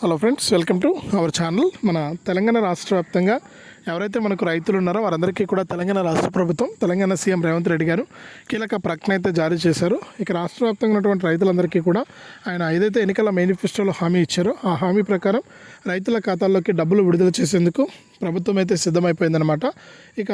Hello friends welcome to our channel మన తెలంగాణ రాష్ట్ర వ్యాప్తంగా ఎవరైతే మనకు రైతులు ఉన్నారో వారందరికీ కూడా తెలంగాణ రాష్ట్ర ప్రభుత్వం తెలంగాణ సీఎం రేవంత్ రెడ్డి గారు కీలక ప్రకటన అయితే జారీ చేశారు. ఇక రాష్ట్ర వ్యాప్తంగా ఉన్నటువంటి రైతులందరికీ కూడా ఆయన ఏదైతే ఎన్నికల మేనిఫెస్టోలో హామీ ఇచ్చారో ఆ హామీ ప్రకారం రైతుల ఖాతాల్లోకి డబ్బులు విడుదల చేసేందుకు ప్రభుత్వం అయితే సిద్ధమైపోయిందనమాట ఇక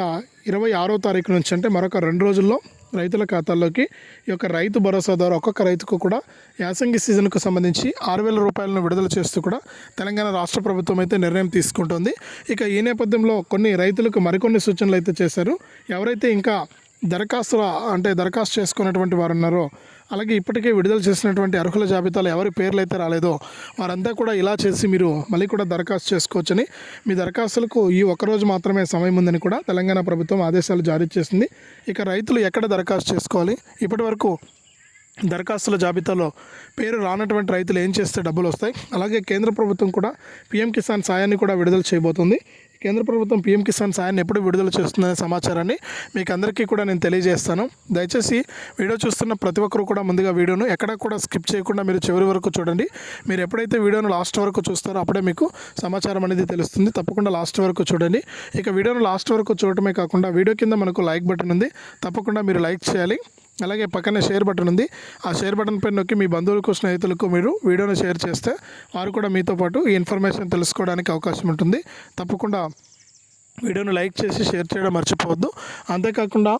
ఇరవై ఆరో తారీఖు నుంచి అంటే మరొక రెండు రోజుల్లో రైతుల ఖాతాల్లోకి ఈ యొక్క రైతు భరోసా ద్వారా ఒక్కొక్క రైతుకు కూడా యాసంగి సీజన్కు సంబంధించి ఆరు వేల రూపాయలను విడుదల చేస్తూ కూడా తెలంగాణ రాష్ట్ర ప్రభుత్వం అయితే నిర్ణయం తీసుకుంటుంది. ఇక ఈ నేపథ్యంలో కొన్ని రైతులకు మరికొన్ని సూచనలు అయితే చేశారు. ఎవరైతే ఇంకా దరఖాస్తుల అంటే దరఖాస్తు చేసుకున్నటువంటి వారు ఉన్నారో అలాగే ఇప్పటికే విడుదల చేసినటువంటి అర్హుల జాబితాలో ఎవరి పేర్లు అయితే రాలేదో వారంతా కూడా ఇలా చేసి మీరు మళ్ళీ కూడా దరఖాస్తు చేసుకోవచ్చని మీ దరఖాస్తులకు ఈ ఒక్కరోజు మాత్రమే సమయం ఉందని కూడా తెలంగాణ ప్రభుత్వం ఆదేశాలు జారీ చేసింది. ఇక రైతులు ఎక్కడ దరఖాస్తు చేసుకోవాలి? ఇప్పటి వరకు దరఖాస్తుల జాబితాలో పేరు రానటువంటి రైతులు ఏం చేస్తే డబ్బులు వస్తాయి? అలాగే కేంద్ర ప్రభుత్వం కూడా పీఎం కిసాన్ సాయాన్ని కూడా విడుదల చేయబోతుంది. కేంద్ర ప్రభుత్వం పీఎం కిసాన్ సాయాన్ని ఎప్పుడు విడుదల చేస్తుందనే సమాచారాన్ని మీకు అందరికీ కూడా నేను తెలియజేస్తాను. దయచేసి వీడియో చూస్తున్న ప్రతి ఒక్కరు కూడా ముందుగా వీడియోను ఎక్కడా కూడా స్కిప్ చేయకుండా మీరు చివరి వరకు చూడండి. మీరు ఎప్పుడైతే వీడియోను లాస్ట్ వరకు చూస్తారో అప్పుడే మీకు సమాచారం అనేది తెలుస్తుంది. తప్పకుండా లాస్ట్ వరకు చూడండి. ఇక వీడియోను లాస్ట్ వరకు చూడటమే కాకుండా వీడియో కింద మనకు లైక్ బటన్ ఉంది. తప్పకుండా మీరు లైక్ చేయాలి. అలాగే పక్కనే షేర్ బటన్ ఉంది. ఆ షేర్ బటన్ పైన నొక్కి మీ బంధువులకు స్నేహితులకు మీరు వీడియోని షేర్ చేస్తే వారు కూడా మీతో పాటు ఈ ఇన్ఫర్మేషన్ తెలుసుకోవడానికి అవకాశం ఉంటుంది. తప్పకుండా వీడియోను లైక్ చేసి షేర్ చేయడం మర్చిపోవద్దు. అంతేకాకుండా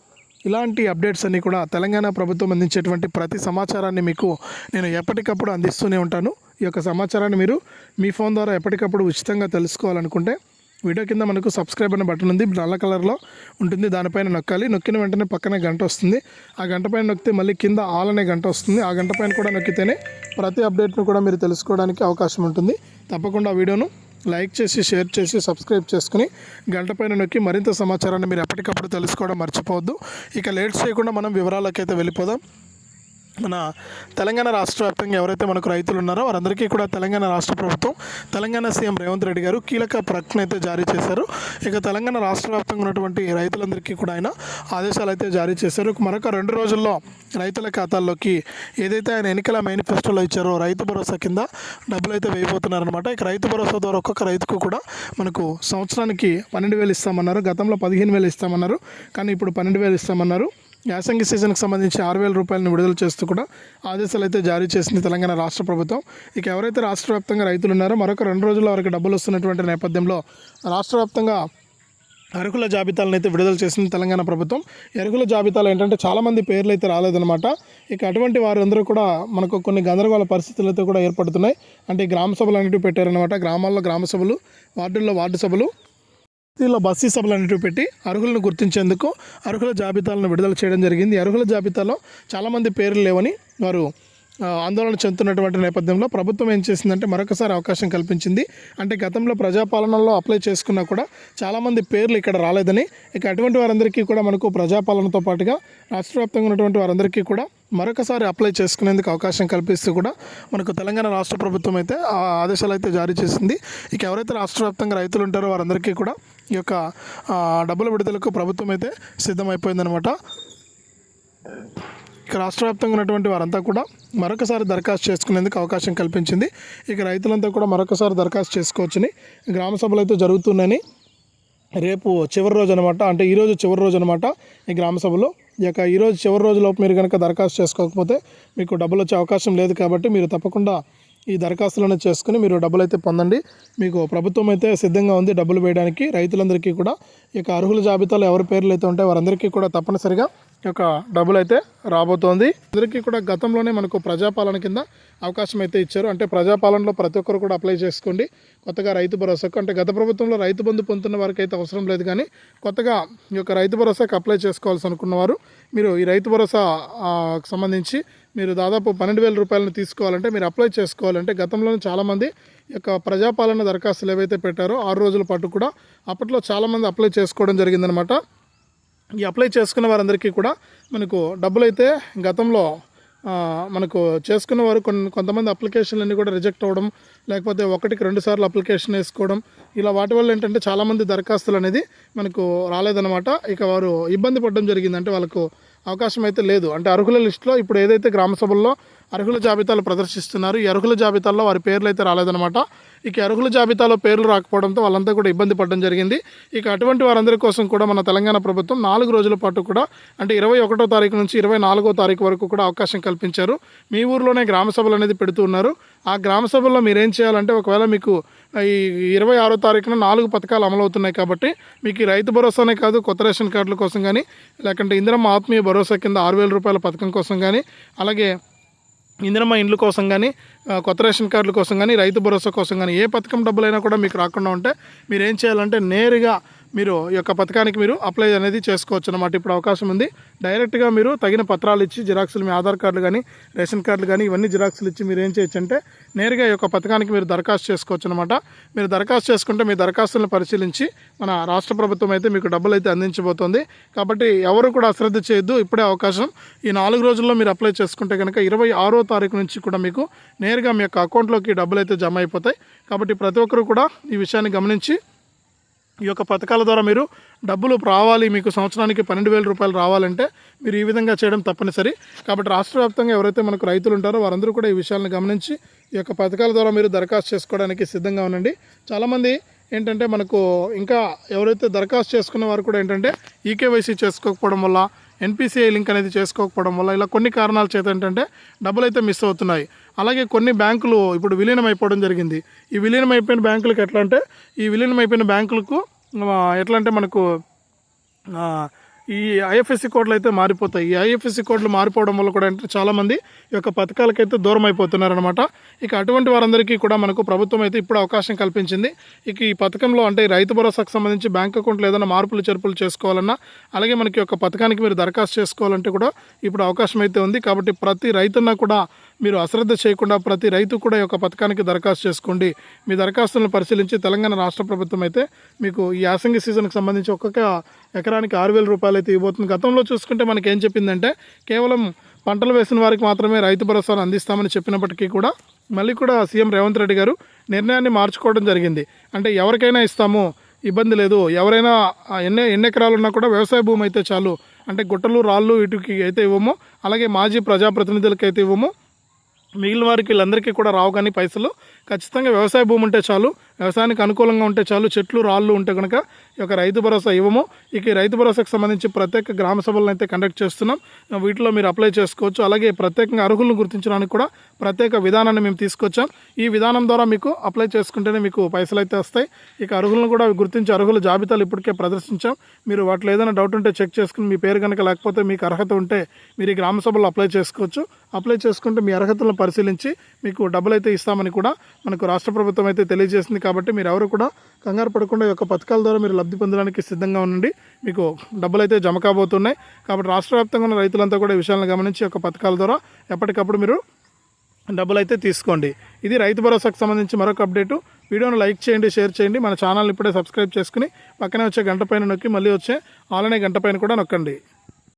ఇలాంటి అప్డేట్స్ అన్నీ కూడా తెలంగాణ ప్రభుత్వం అందించేటువంటి ప్రతి సమాచారాన్ని మీకు నేను ఎప్పటికప్పుడు అందిస్తూనే ఉంటాను. ఈ యొక్క సమాచారాన్ని మీరు మీ ఫోన్ ద్వారా ఎప్పటికప్పుడు ఉచితంగా తెలుసుకోవాలనుకుంటే వీడియో కింద మనకు సబ్స్క్రైబ్ అనే బటన్ ఉంది. నల్ల కలర్లో ఉంటుంది. దానిపైన నొక్కాలి. నొక్కిన వెంటనే పక్కనే గంట వస్తుంది. ఆ గంట పైన నొక్కితే మళ్ళీ కింద ఆల్ అనే గంట వస్తుంది. ఆ గంట పైన కూడా నొక్కితేనే ప్రతి అప్డేట్ను కూడా మీరు తెలుసుకోవడానికి అవకాశం ఉంటుంది. తప్పకుండా ఆ వీడియోను లైక్ చేసి షేర్ చేసి సబ్స్క్రైబ్ చేసుకుని గంట పైన నొక్కి మరింత సమాచారాన్ని మీరు ఎప్పటికప్పుడు తెలుసుకోవడం మర్చిపోవద్దు. ఇక లేట్ చేయకుండా మనం వివరాలకైతే వెళ్ళిపోదాం. మన తెలంగాణ రాష్ట్ర వ్యాప్తంగా ఎవరైతే మనకు రైతులు ఉన్నారో వారందరికీ కూడా తెలంగాణ రాష్ట్ర ప్రభుత్వం తెలంగాణ సీఎం రేవంత్ రెడ్డి గారు కీలక ప్రకటన అయితే జారీ చేశారు. ఇక తెలంగాణ రాష్ట్ర వ్యాప్తంగా ఉన్నటువంటి రైతులందరికీ కూడా ఆయన ఆదేశాలు అయితే జారీ చేశారు. మరొక రెండు రోజుల్లో రైతుల ఖాతాల్లోకి ఏదైతే ఆయన ఎన్నికల మేనిఫెస్టోలో ఇచ్చారో రైతు భరోసా కింద డబ్బులు అయితే వేయబోతున్నారనమాట ఇక రైతు భరోసా ద్వారా ఒక్కొక్క రైతుకు కూడా మనకు సంవత్సరానికి పన్నెండు వేలు ఇస్తామన్నారు. గతంలో పదిహేను వేలు ఇస్తామన్నారు. కానీ ఇప్పుడు పన్నెండు వేలు ఇస్తామన్నారు. యాసంగి సీజన్కి సంబంధించి ఆరు వేల రూపాయలను విడుదల చేస్తూ కూడా ఆదేశాలు అయితే జారీ చేసింది తెలంగాణ రాష్ట్ర ప్రభుత్వం. ఇక ఎవరైతే రాష్ట్ర వ్యాప్తంగా రైతులు ఉన్నారో మరొక రెండు రోజుల వరకు డబ్బులు వస్తున్నటువంటి నేపథ్యంలో రాష్ట్ర వ్యాప్తంగా అర్హుల జాబితాలను అయితే విడుదల చేసింది తెలంగాణ ప్రభుత్వం. ఈ అర్హుల జాబితాలో ఏంటంటే చాలామంది పేర్లు అయితే రాలేదన్నమాట. ఇక అటువంటి వారందరూ కూడా మనకు కొన్ని గందరగోళ పరిస్థితులు అయితే కూడా ఏర్పడుతున్నాయి. అంటే ఈ గ్రామ సభలు అనేటివి పెట్టారనమాట గ్రామాల్లో గ్రామ సభలు వార్డుల్లో వార్డు సభలు బస్తీల్లో బస్సీ సభలు అనేటివి పెట్టి అర్హులను గుర్తించేందుకు అర్హుల జాబితాలను విడుదల చేయడం జరిగింది. అర్హుల జాబితాలో చాలామంది పేర్లు లేవని వారు ఆందోళన చెందుతున్నటువంటి నేపథ్యంలో ప్రభుత్వం ఏం చేసిందంటే మరొకసారి అవకాశం కల్పించింది. అంటే గతంలో ప్రజాపాలనలో అప్లై చేసుకున్నా కూడా చాలామంది పేర్లు ఇక్కడ రాలేదని. ఇక అటువంటి వారందరికీ కూడా మనకు ప్రజాపాలనతో పాటుగా రాష్ట్ర వ్యాప్తంగా ఉన్నటువంటి వారందరికీ కూడా మరొకసారి అప్లై చేసుకునేందుకు అవకాశం కల్పిస్తూ కూడా మనకు తెలంగాణ రాష్ట్ర ప్రభుత్వం అయితే ఆ ఆదేశాలు అయితే జారీ చేసింది. ఇక ఎవరైతే రాష్ట్ర వ్యాప్తంగా రైతులు ఉంటారో వారందరికీ కూడా ఈ యొక్క డబ్బుల విడుదలకు ప్రభుత్వం అయితే సిద్ధమైపోయిందనమాట ఇక రాష్ట్ర వ్యాప్తంగా ఉన్నటువంటి వారంతా కూడా మరొకసారి దరఖాస్తు చేసుకునేందుకు అవకాశం కల్పించింది. ఇక రైతులంతా కూడా మరొకసారి దరఖాస్తు చేసుకోవచ్చని గ్రామ సభలు అయితే జరుగుతున్నాయని రేపు చివరి రోజు అనమాట అంటే ఈరోజు చివరి రోజు అనమాట ఈ గ్రామ సభలో. ఈ ఈరోజు చివరి రోజులోపు మీరు కనుక దరఖాస్తు చేసుకోకపోతే మీకు డబ్బులు వచ్చే అవకాశం లేదు కాబట్టి మీరు తప్పకుండా ఈ దరఖాస్తులను చేసుకుని మీరు డబ్బులు అయితే పొందండి. మీకు ప్రభుత్వం అయితే సిద్ధంగా ఉంది డబ్బులు వేయడానికి. రైతులందరికీ కూడా ఇక అర్హుల జాబితాలో ఎవరి పేర్లు అయితే ఉంటాయో వారందరికీ కూడా తప్పనిసరిగా యొక్క డబ్బులు అయితే రాబోతోంది. అందరికీ కూడా గతంలోనే మనకు ప్రజాపాలన కింద అవకాశం అయితే ఇచ్చారు. అంటే ప్రజాపాలనలో ప్రతి ఒక్కరు కూడా అప్లై చేసుకోండి. కొత్తగా రైతు భరోసాకు అంటే గత ప్రభుత్వంలో రైతు బంధు పొందుతున్న వారికి అయితే అవసరం లేదు కానీ కొత్తగా ఈ యొక్క రైతు భరోసాకు అప్లై చేసుకోవాల్సి అనుకున్నవారు మీరు ఈ రైతు భరోసా సంబంధించి మీరు దాదాపు పన్నెండు వేల రూపాయలను తీసుకోవాలంటే మీరు అప్లై చేసుకోవాలంటే గతంలోనే చాలామంది యొక్క ప్రజాపాలన దరఖాస్తులు ఏవైతే పెట్టారో ఆరు రోజుల పాటు కూడా అప్పట్లో చాలామంది అప్లై చేసుకోవడం జరిగిందనమాట ఈ అప్లై చేసుకున్న వారందరికీ కూడా మనకు డబ్బులు అయితే గతంలో మనకు చేసుకున్న వారు కొన్ని కొంతమంది అప్లికేషన్లు అన్నీ కూడా రిజెక్ట్ అవ్వడం లేకపోతే ఒకటికి రెండు సార్లు అప్లికేషన్ వేసుకోవడం ఇలా వాటి వల్ల ఏంటంటే చాలామంది దరఖాస్తులు అనేది మనకు రాలేదన్నమాట. ఇక వారు ఇబ్బంది పడడం జరిగింది అంటే వాళ్ళకు అవకాశం అయితే లేదు. అంటే అర్హుల లిస్టులో ఇప్పుడు ఏదైతే గ్రామ సభల్లో అర్హుల జాబితాలు ప్రదర్శిస్తున్నారు. ఈ అర్హుల జాబితాలో వారి పేర్లు అయితే రాలేదనమాట ఇక అర్హుల జాబితాలో పేర్లు రాకపోవడంతో వాళ్ళంతా కూడా ఇబ్బంది పడడం జరిగింది. ఇక అటువంటి వారందరి కోసం కూడా మన తెలంగాణ ప్రభుత్వం నాలుగు రోజుల పాటు కూడా అంటే ఇరవై ఒకటో తారీఖు నుంచి ఇరవై నాలుగో తారీఖు వరకు కూడా అవకాశం కల్పించారు. మీ ఊర్లోనే గ్రామ సభలు అనేది పెడుతూ ఉన్నారు. ఆ గ్రామ సభల్లో మీరేం చేయాలంటే ఒకవేళ మీకు ఈ ఇరవై ఆరో తారీఖున నాలుగు పథకాలు అమలవుతున్నాయి కాబట్టి మీకు రైతు భరోసానే కాదు కొత్త రేషన్ కార్డుల కోసం కానీ లేకుంటే ఇందిరమ్మ ఆత్మీయ భరోసా కింద ఆరు వేల రూపాయల పథకం కోసం కానీ అలాగే ఇందిరమ్మ ఇండ్ల కోసం కానీ కొత్త రేషన్ కార్డుల కోసం కానీ రైతు భరోసా కోసం కానీ ఏ పథకం డబ్బులైనా కూడా మీకు రాకుండా ఉంటే మీరు ఏం చేయాలంటే నేరుగా మీరు ఈ యొక్క పథకానికి మీరు అప్లై అనేది చేసుకోవచ్చు అనమాట ఇప్పుడు అవకాశం ఉంది. డైరెక్ట్గా మీరు తగిన పత్రాలు ఇచ్చి జిరాక్సులు మీ ఆధార్ కార్డులు కానీ రేషన్ కార్డులు కానీ ఇవన్నీ జిరాక్సులు ఇచ్చి మీరు ఏం చేయొచ్చు అంటే నేరుగా ఈ యొక్క పథకానికి మీరు దరఖాస్తు చేసుకోవచ్చు అనమాట మీరు దరఖాస్తు చేసుకుంటే మీ దరఖాస్తులను పరిశీలించి మన రాష్ట్ర ప్రభుత్వం అయితే మీకు డబ్బులు అయితే అందించబోతోంది. కాబట్టి ఎవరు కూడా అశ్రద్ధ చేయొద్దు. ఇప్పుడే అవకాశం. ఈ నాలుగు రోజుల్లో మీరు అప్లై చేసుకుంటే కనుక ఇరవై ఆరో తారీఖు నుంచి కూడా మీకు నేరుగా మీ యొక్క అకౌంట్లోకి డబ్బులు అయితే జమ అయిపోతాయి. కాబట్టి ప్రతి ఒక్కరు కూడా ఈ విషయాన్ని గమనించి ఈ యొక్క పథకాల ద్వారా మీరు డబ్బులు రావాలి మీకు సంవత్సరానికి పన్నెండు వేల రూపాయలు రావాలంటే మీరు ఈ విధంగా చేయడం తప్పనిసరి. కాబట్టి రాష్ట్ర వ్యాప్తంగా ఎవరైతే మనకు రైతులు ఉంటారో వారందరూ కూడా ఈ విషయాలను గమనించి ఈ యొక్క పథకాల ద్వారా మీరు దరఖాస్తు చేసుకోవడానికి సిద్ధంగా ఉండండి. చాలామంది ఏంటంటే మనకు ఇంకా ఎవరైతే దరఖాస్తు చేసుకున్న వారు కూడా ఏంటంటే ఈకేవైసీ చేసుకోకపోవడం వల్ల ఎన్పిసిఐ లింక్ అనేది చేసుకోకపోవడం వల్ల ఇలా కొన్ని కారణాల చేత ఏంటంటే డబ్బులు అయితే మిస్ అవుతున్నాయి. అలాగే కొన్ని బ్యాంకులు ఇప్పుడు విలీనం అయిపోవడం జరిగింది. ఈ విలీనం అయిపోయిన బ్యాంకులకు ఎట్లా అంటే ఈ విలీనం అయిపోయిన బ్యాంకులకు ఎట్లా అంటే మనకు ఈ ఐఎఫ్ఎస్సి కోడ్లు అయితే మారిపోతాయి. ఈ ఐఎఫ్ఎస్సి కోడ్లు మారిపోవడం వల్ల కూడా ఏంటంటే చాలామంది ఈ యొక్క పథకాలకైతే దూరం అయిపోతున్నారనమాట ఇక అటువంటి వారందరికీ కూడా మనకు ప్రభుత్వం అయితే ఇప్పుడు అవకాశం కల్పించింది. ఇక ఈ పథకంలో అంటే రైతు భరోసాకు సంబంధించి బ్యాంక్ అకౌంట్లో ఏదైనా మార్పులు చేర్పులు చేసుకోవాలన్నా అలాగే మనకి యొక్క పథకానికి మీరు దరఖాస్తు చేసుకోవాలంటే కూడా ఇప్పుడు అవకాశం అయితే ఉంది. కాబట్టి ప్రతి రైతున్నా కూడా మీరు అశ్రద్ధ చేయకుండా ప్రతి రైతు కూడా ఈ యొక్క పథకానికి దరఖాస్తు చేసుకోండి. మీ దరఖాస్తులను పరిశీలించి తెలంగాణ రాష్ట్ర ప్రభుత్వం అయితే మీకు ఈ యాసంగి సీజన్కి సంబంధించి ఒక్కొక్క ఎకరానికి ఆరు వేల రూపాయలు అయితే ఇవ్వబోతుంది. గతంలో చూసుకుంటే మనకి ఏం చెప్పిందంటే కేవలం పంటలు వేసిన వారికి మాత్రమే రైతు భరోసాను అందిస్తామని చెప్పినప్పటికీ కూడా మళ్ళీ కూడా సీఎం రేవంత్ రెడ్డి గారు నిర్ణయాన్ని మార్చుకోవడం జరిగింది. అంటే ఎవరికైనా ఇస్తాము ఇబ్బంది లేదు. ఎవరైనా ఎన్ని ఎన్ని ఎకరాలు ఉన్నా కూడా వ్యవసాయ భూమి అయితే చాలు. అంటే గుట్టలు రాళ్ళు ఇటుకి అయితే ఇవ్వము. అలాగే మాజీ ప్రజాప్రతినిధులకి అయితే ఇవ్వము. మిగిలిన వారికి వీళ్ళందరికీ కూడా రావు కానీ పైసలు ఖచ్చితంగా వ్యవసాయ భూమి ఉంటే చాలు వ్యవసాయానికి అనుకూలంగా ఉంటే చాలు చెట్లు రాళ్ళు ఉంటే కనుక ఈ యొక్క రైతు భరోసా ఇవ్వము. ఇక ఈ రైతు భరోసాకు సంబంధించి ప్రత్యేక గ్రామ సభలను అయితే కండక్ట్ చేస్తున్నాం. వీటిలో మీరు అప్లై చేసుకోవచ్చు. అలాగే ప్రత్యేకంగా అర్హులను గుర్తించడానికి కూడా ప్రత్యేక విధానాన్ని మేము తీసుకొచ్చాం. ఈ విధానం ద్వారా మీకు అప్లై చేసుకుంటేనే మీకు పైసలు అయితే వస్తాయి. ఇక అర్హులను కూడా గుర్తించి అర్హుల జాబితాలు ఇప్పటికే ప్రదర్శించాం. మీరు వాటిలో ఏదైనా డౌట్ ఉంటే చెక్ చేసుకుని మీ పేరు కనుక లేకపోతే మీకు అర్హత ఉంటే మీరు ఈ గ్రామ సభలో అప్లై చేసుకోవచ్చు. అప్లై చేసుకుంటే మీ అర్హతలను పరిశీలించి మీకు డబ్బులు అయితే ఇస్తామని కూడా మనకు రాష్ట్ర ప్రభుత్వం అయితే తెలియజేసింది కాబట్టి మీరు ఎవరు కూడా కంగారు పడకుండా ఈ యొక్క పథకాల ద్వారా మీరు లబ్ధి పొందడానికి సిద్ధంగా ఉండండి. మీకు డబ్బులు అయితే జమ కాబోతున్నాయి. కాబట్టి రాష్ట్ర వ్యాప్తంగా ఉన్న రైతులంతా కూడా ఈ విషయాలను గమనించి యొక్క పథకాల ద్వారా ఎప్పటికప్పుడు మీరు డబ్బులు అయితే తీసుకోండి. ఇది రైతు భరోసాకు సంబంధించి మరొక అప్డేటు. వీడియోను లైక్ చేయండి షేర్ చేయండి. మన ఛానల్ని ఇప్పుడే సబ్స్క్రైబ్ చేసుకుని పక్కనే వచ్చే గంట పైన నొక్కి మళ్ళీ వచ్చే ఆలనే గంట పైన కూడా నొక్కండి.